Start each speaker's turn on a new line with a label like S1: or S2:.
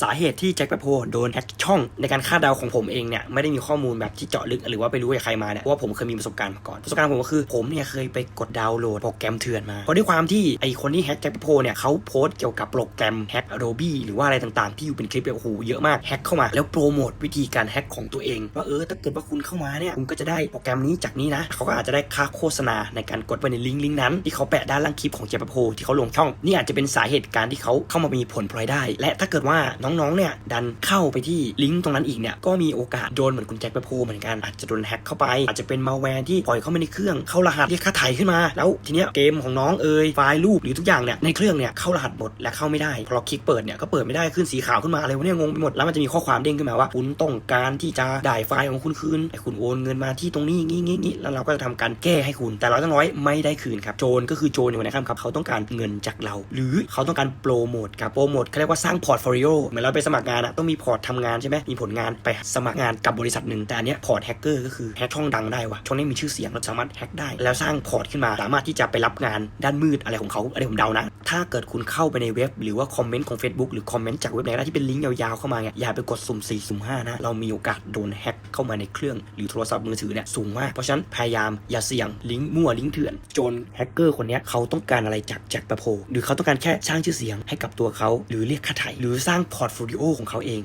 S1: สาเหตุที่แจ็คแปโพโดนแฮ็กช่องในการคาดเดาของผมเองเนี่ยไม่ได้มีข้อมูลแบบที่เจาะลึกหรือว่าไปรู้จากใครมาเนี่ยเพราะว่าผมเคยมีประสบการณ์มาก่อนประสบการณ์ผมก็คือผมเนี่ยเคยไปกดดาวน์โหลดโปรแกรมเถื่อนมาเพราะด้วยความที่ไอคนที่แฮ็กแจ็คแปโพเนี่ยเขาโพสต์เกี่ยวกับโปรแกรมแฮ็ก Adobe หรือว่าอะไรต่างๆ ที่อยู่เป็นคลิปแบบโอ้โหเยอะมากแฮ็กเข้ามาแล้วโปรโมทวิธีการแฮ็กของตัวเองว่าเออถ้าเกิดว่าคุณเข้ามาเนี่ยคุณก็จะได้โปรแกรมนี้จากนี้นะเขาก็อาจจะได้ค่าโฆษณาในการกดไปในลิงก์ลิงก์นั้นที่เขาแปะด้านล่างคลิปของแจ็คแปโพที่เขาลงช่องนี่อาจจะเป็นสาเหตุการที่เขาเข้ามามีผลพลอยได้ และถ้าเกิดว่าน้องๆเนี่ยดันเข้าไปที่ลิงก์ตรงนั้นอีกเนี่ยก็มีโอกาสโดนเหมือนคุณแจ็คแปโพเหมือนกันอาจจะโดนแฮ็กเข้าไป อาจจะเป็นมาแวร์ที่ปล่อยเข้ามาในเครื่องเข้ารหัสเรียกค่าไถ่ขึ้นมา แล้วทีเนี้ยเกมของน้องเอ่ยไฟล์รูปหรือทุกอย่างเนี่ยในเครื่องเนี่ยเข้ารหัสหมดและเข้าไม่ได้พอเราคลิกเปิดเนี่ยก็เปิดไม่ได้ขึ้นสีขาวขึ้นมาอะไรวะเนี่ยงงไปหมดแล้วมันจะมีข้อความเด้งขึ้นมาว่าคุณต้องการที่จะได้ไฟล์ของคุณคืนให้คุณโอนเงินมาที่ตรงนี้งี้งี้งี้แล้วเราก็จะทำการแก้ให้คุณ แต่เราต้องน้อยไม่ได้คืนครับโจรก็คือโจรอยู่นะครับครับเขาต้องการเงินจากเรา หรือเขาต้องการโปรโมทกับโปรโมทเขาเรียกว่าสร้างพอร์ตโฟลิโอเหมือนเราไปสมัครงานอะต้องมีพอร์ตทำงานใช่ไหมมีผลงานไปสมัครงานกับบริษัทหนึ่งแต่อันเนี้ยพอร์ตแฮกเกอร์ก็คือแฮกช่องดังได้วะช่องนี้มีชื่อเสียงเราสามารถแฮกได้ แล้วสร้างพอร์ตขึ้นมาสามารถที่จะไปรับงานด้านมืดอะไรของเขาอะไรผมเดานะ ถ้าเกิดคุณเข้าไปในเว็บ หรือว่าคอมเมนต์ของ Facebook หรือคอมเมนต์จากเว็บไหนที่เป็นลิงก์ยาวๆเข้ามาเนี่ยอย่าไปกดสุ่ม4สุ่ม5นะเรามีโอกาสโดนแฮกเข้ามาในเครื่องหรือโทรศัพท์มือถือเนี่ยสูงมากเพราะฉะนั้นพยายามอย่าเสี่ยงลิงก์มั่วลิงก์เถื่อนจรแฮกเกอร์คนนี้เขาต้องการอะไรจากแจ็คแปโพหรือเขาต้องการแค่สร้างชื่อเสียงให้กับตัวเขาหรือเรียกค่าไถ่หรือสร้างพอร์ตโฟลิโอของเขาเอง